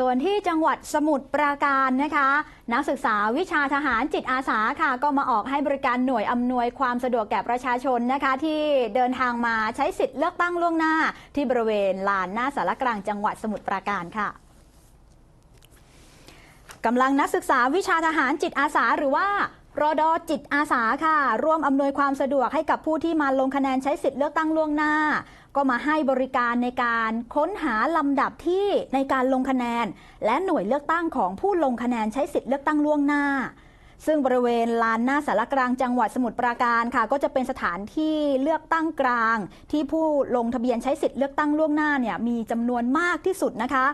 ส่วนที่จังหวัดสมุทรปราการนะคะ นักศึกษาวิชาทหารจิตอาสาค่ะ ก็มาออกให้บริการหน่วยอำนวยความสะดวกแก่ประชาชนนะคะ ที่เดินทางมาใช้สิทธิ์เลือกตั้งล่วงหน้า ที่บริเวณลานหน้าสารกลางจังหวัดสมุทรปราการค่ะกำลังนักศึกษาวิชาทหารจิตอาสาหรือว่า รอดอจิตอาสาค่ะ ร่วมอำนวยความสะดวกให้กับผู้ที่มาลงคะแนนใช้สิทธิ์เลือกตั้งล่วงหน้า ก็มาให้บริการในการค้นหาลำดับที่ในการลงคะแนน และหน่วยเลือกตั้งของผู้ลงคะแนนใช้สิทธิ์เลือกตั้งล่วงหน้า ซึ่งบริเวณลานหน้าสารกลางจังหวัดสมุทรปราการค่ะ ก็จะเป็นสถานที่เลือกตั้งกลาง ที่ผู้ลงทะเบียนใช้สิทธิ์เลือกตั้งล่วงหน้าเนี่ยมีจำนวนมากที่สุดนะคะ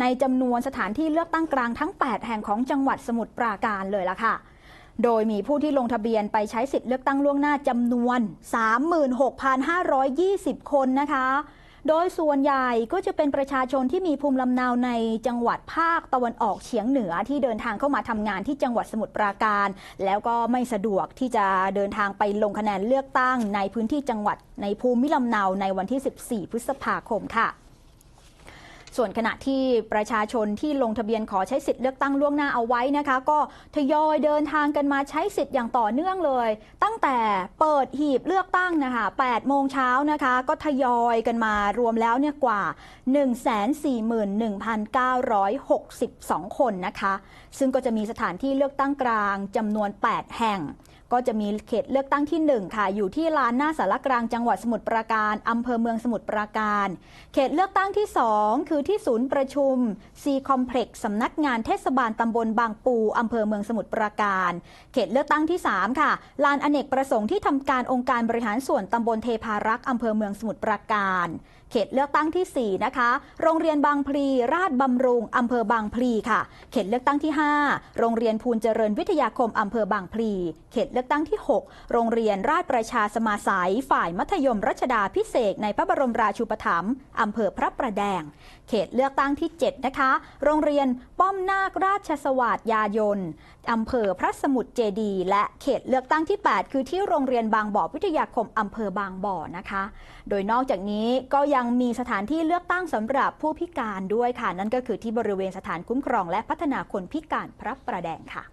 ในจำนวนสถานที่เลือกตั้งกลางทั้ง 8 แห่งของจังหวัดสมุทรปราการเลยล่ะค่ะ โดยมีผู้ที่ลงทะเบียนไปใช้สิทธิ์เลือกตั้งล่วงหน้าจำนวน 36,520 คนนะคะ โดยส่วนใหญ่ก็จะเป็นประชาชนที่มีภูมิลำเนาในจังหวัดภาคตะวันออกเฉียงเหนือที่เดินทางเข้ามาทำงานที่จังหวัดสมุทรปราการ แล้วก็ไม่สะดวกที่จะเดินทางไปลงคะแนนเลือกตั้งในพื้นที่จังหวัดในภูมิลำเนาในวันที่ 14 พฤษภาคมค่ะ ส่วนขณะที่ประชาชนที่ลงทะเบียนขอใช้สิทธิ์เลือกตั้งล่วงหน้าเอาไว้นะคะ ก็ทยอยเดินทางกันมาใช้สิทธิ์อย่างต่อเนื่องเลย ตั้งแต่เปิดหีบเลือกตั้งนะคะ8โมงเช้านะคะ ก็ทยอยกันมารวมแล้วเนี่ยกว่า 141,962 คนนะคะ ซึ่งก็จะมีสถานที่เลือกตั้งกลางจำนวน 8 แห่งก็จะมีเขตเลือกตั้งที่ 1 ค่ะ อยู่ที่ลานหน้าสารกลางจังหวัดสมุทรปราการอำเภอเมืองสมุทรปราการ เขตเลือกตั้งที่ 2 คือที่ศูนย์ประชุม C Complex สำนักงานเทศบาลตำบลบางปูอำเภอเมืองสมุทรปราการ เขตเลือกตั้งที่ 3 ค่ะ ลานอเนกประสงค์ที่ทำการองค์การบริหารส่วนตำบลเทพารักษ์อำเภอเมืองสมุทรปราการ เขตเลือกตั้งที่ 4 นะคะ โรงเรียนบางพลีราชบำรุงอำเภอบางพลีค่ะ เขตเลือกตั้งที่ 5 โรงเรียนภูลเจริญวิทยาคมอำเภอบางพลี เขตเลือกตั้งที่ 6 โรงเรียนราชประชาสมาสายฝ่ายมัธยมรัชดาพิเศษในพระบรมราชูปถัมภ์อำเภอพระประแดง เขตเลือกตั้งที่ 7 นะคะ โรงเรียนป้อมนาคราชสวัสดยายนอำเภอพระสมุทรเจดีและเขตเลือกตั้งที่ 8 คือที่โรงเรียนบางบ่อวิทยาคมอำเภอบางบ่อนะคะ โดยนอกจากนี้ก็ยังมีสถานที่เลือกตั้งสำหรับผู้พิการด้วยค่ะ นั่นก็คือที่บริเวณสถานคุ้มครองและพัฒนาคนพิการพระประแดงค่ะ